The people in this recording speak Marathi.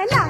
Enak.